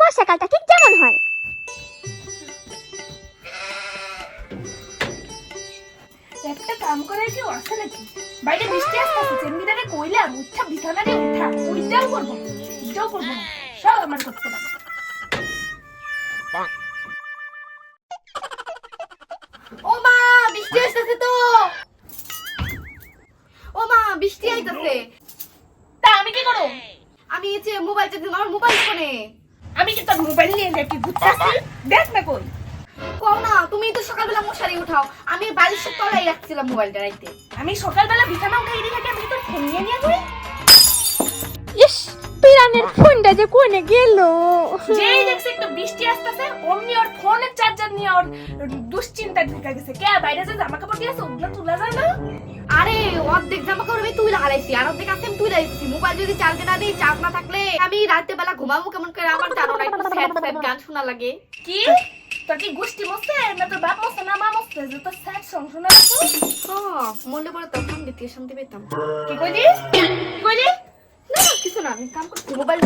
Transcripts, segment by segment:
বর্ষাকালটা ঠিক যেমন হয়? একটা কাম কি আছে নাকি? বাইরে বৃষ্টি উঠা করব করব না সব আমার করতে ও মা, বৃষ্টি আসতেছে তো। ও মা, বৃষ্টি আইতাছে। তা আমি কি করো আমি এই যে মোবাইল চাচ্ছি আমার মোবাইল ফোনে। আমি কি তোর মোবাইল নিয়ে নাকি ঘুরতেছি দেখ না কই। কও না তুমি তো সকালবেলা মশারি উঠাও। আমি বালিশের তলায় রাখছিলাম মোবাইলটা রাইতে। আমি সকালবেলা বিছানা উঠে এদিকে থাকি আমি কি তোর ফোন নিয়ে নিয়ে করি ইস পিরানের ফোনটা যে কোনে গেল? যেই দেখছে একটু বৃষ্টি আসতেছে অমনি ওর ফোনের চার্জার নিয়ে ওর দুশ্চিন্তা ঢুকে গেছে। কে বাইরে যে জামা কাপড় দিয়েছে ওগুলো তোলা যায় না? আরে অর্ধেক জামা কাপড় আমি তুই লাগাইছি আর অর্ধেক আছে আমি মোবাইল যদি চার্জে না দিই চার্জ না থাকলে আমি রাতে বেলা ঘুমাবো কেমন করে? আমার জানো না একটু স্যাড স্যাড গান শোনা লাগে। কি? তোর কি গোষ্ঠী মস্তে না তোর বাপ মস্তে না মা মস্তে যে তোর স্যাড সং শোনা লাগতো হ্যাঁ মনে পড়ে তখন দ্বিতীয় শান্তি পেতাম কি কইলি কি কইলি? না না, কিছু না আমি কাম করছি মোবাইল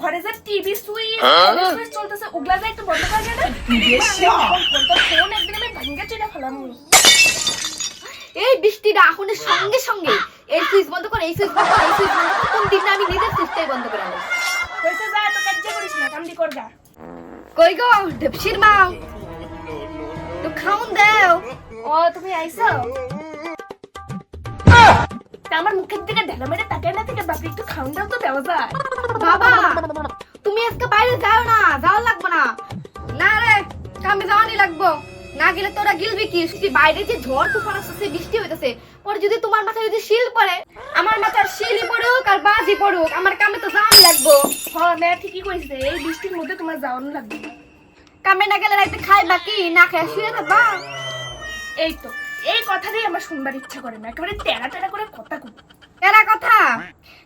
ঘরে যে টিভি সুইচ সুইচ চলতেছে ওগুলা যে একটু বন্ধ করে দেয় না ফোন একদিন আমি চলে ফেলাম। এই বৃষ্টিটা আগুনের সঙ্গে সঙ্গে এই সুইচ বন্ধ করে এই সুইচ বন্ধ করে এই সুইচ বন্ধ করে কোন দিন আমি নিজের সুইচটাই বন্ধ করে আনলাম হয়েছে যা তো কাজ করিস না কামদি করগা কই গো ঢেপসির মা তো খাউন দাও। ও তুমি আইছো আমার মুখের দিকে ঢেলা মেরে তাকে না থেকে বাপরে একটু খাউন দাও তো দেওয়া যায় বাবা তুমি আজকে বাইরে যাও না যাও লাগবে না। না রে কামে যাওয়ানি লাগবো। না গেলে তোরা গিলবি কি? শুধু বাইরে যে ঝড় তুফান আসছে বৃষ্টি হইতেছে পরে যদি তোমার মাথায় যদি শিল পড়ে আমার মাথার শিলই পড়ুক আর বাজি পড়ুক আমার কামে তো যাওয়ানি লাগবো। হ না ঠিকই কইছে এই বৃষ্টির মধ্যে তোমার যাওয়ানো লাগবে। কামে না গেলে রাইতে খাই বাকি না খাই শুয়ে থাকবা? এই তো এই কথাটাই আমার শুনবার ইচ্ছা করে না একেবারে টেরা টেরা করে কথা কই। তেরা কথা?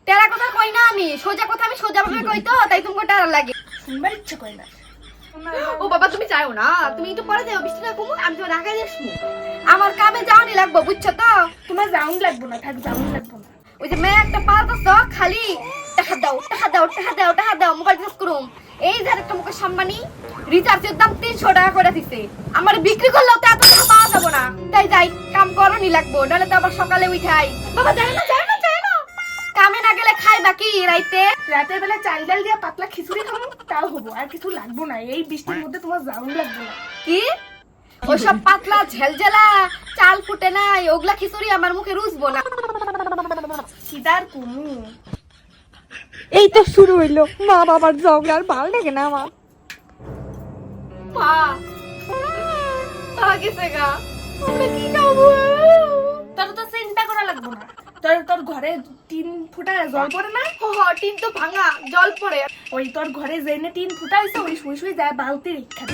তেরা কথা কই না আমি? সোজা কথা আমি সোজা ভাবে কই তো? তাই তোমাকে টারা লাগে। শুনবার ইচ্ছা করে না। ও বাবা তুমি চাও না। তুমি একটু পরে যাও বৃষ্টিটা কমুক আমি তোমার ঢাকায় আসব। আমার কামে যাওয়ানি লাগবো বুঝছ তো? তোমার লাগবো না থাক লাগবো না। ওই যে মেয়ে একটা খালি। টাকা দাও টাকা দাও টাকা দাও টাকা দাও মোবাইল চার্জ করুম। এই যে একটা মুখে সম্মানী রিচার্জের দাম তিনশো টাকা করে দিছে। আমার বিক্রি করলেও তো এত টাকা পাওয়া যাব না। তাই যাই কাম করনি লাগবো নাহলে তো আবার সকালে উঠাই। বাবা যাই না না না কামে না বাকি রাইতে? রাতের বেলা চাল ডাল দিয়ে পাতলা খিচুড়ি খাব তাও হব আর কিছু লাগবো না। এই বৃষ্টির মধ্যে তোমার যাউন লাগবো না। কি? ওসব পাতলা ঝেলঝেলা চাল ফুটে নাই ওগুলা খিচুড়ি আমার মুখে রুজবো না। সিদার কুমু। এই তো শুরু হইল। মা বাবার ঝগড়া আর ভালো লাগে না আমার মা পা গেছে গা। আমরা কি খাব? তোর তোর ঘরে তিন ফুটা জল পড়ে না? হ হ, টিন তো ভাঙা জল পড়ে। ওই তোর ঘরে জেনে তিন ফুটা হয়েছে ওই শুয়ে শুয়ে যায় বালতি রেখা।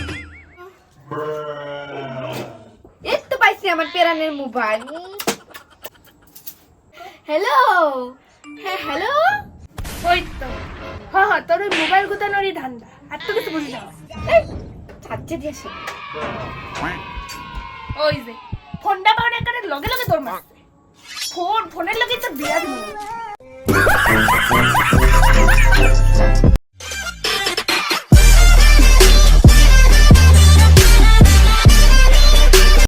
এই তো পাইছি আমার পেরানের মোবাইল। হ্যালো? হ্যাঁ হ্যালো? ওই তো। হ হ তোর ওই মোবাইল গুতানোরই ধান্দা। আর তো কিছু বুঝি না। ছাড়ছে দিয়েছে ওই যে ফোনটা পাওয়ার একারে লগে লগে তোর মারছে। ফোন ফোনের লগে তো দিবি